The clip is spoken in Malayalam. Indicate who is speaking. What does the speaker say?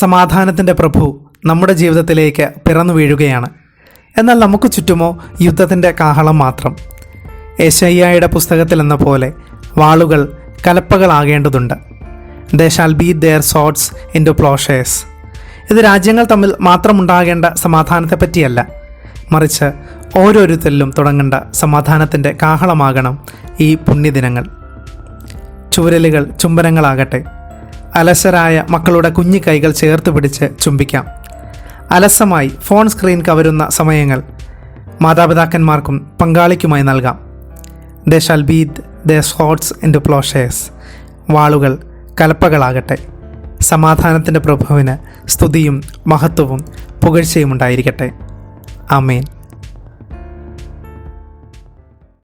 Speaker 1: സമാധാനത്തിന്റെ പ്രഭു നമ്മുടെ ജീവിതത്തിലേക്ക് പിറന്നു വീഴുകയാണ്. എന്നാൽ നമുക്ക് ചുറ്റുമോ യുദ്ധത്തിന്റെ കാഹളം മാത്രം? ഏശയ്യായുടെ പുസ്തകത്തിൽ എന്ന പോലെ വാളുകൾ കലപ്പകളാകേണ്ടതുണ്ട്. They shall beat their swords into ploughshares ഇത് രാജ്യങ്ങൾ തമ്മിൽ മാത്രമുണ്ടാകേണ്ട സമാധാനത്തെ പറ്റിയല്ല. മറിച്ച് ഓരോരുത്തരിലും തുടങ്ങേണ്ട സമാധാനത്തിന്റെ കാഹളമാകണം ഈ പുണ്യദിനങ്ങൾ. ചുവരലുകൾ ചുംബനങ്ങളാകട്ടെ. അലസരായ മക്കളുടെ കുഞ്ഞു കൈകൾ ചേർത്ത് പിടിച്ച് ചുംബിക്കാം. അലസമായി ഫോൺ സ്ക്രീൻ കവരുന്ന സമയങ്ങൾ മാതാപിതാക്കന്മാർക്കും പങ്കാളിക്കുമായി നൽകാം. They shall beat the swords into ploughshares. വാളുകൾ കലപ്പകളാകട്ടെ. സമാധാനത്തിന്റെ പ്രഭുവിന് സ്തുതിയും മഹത്വവും പുകഴ്ചയും ഉണ്ടായിരിക്കട്ടെ. ആമേൻ.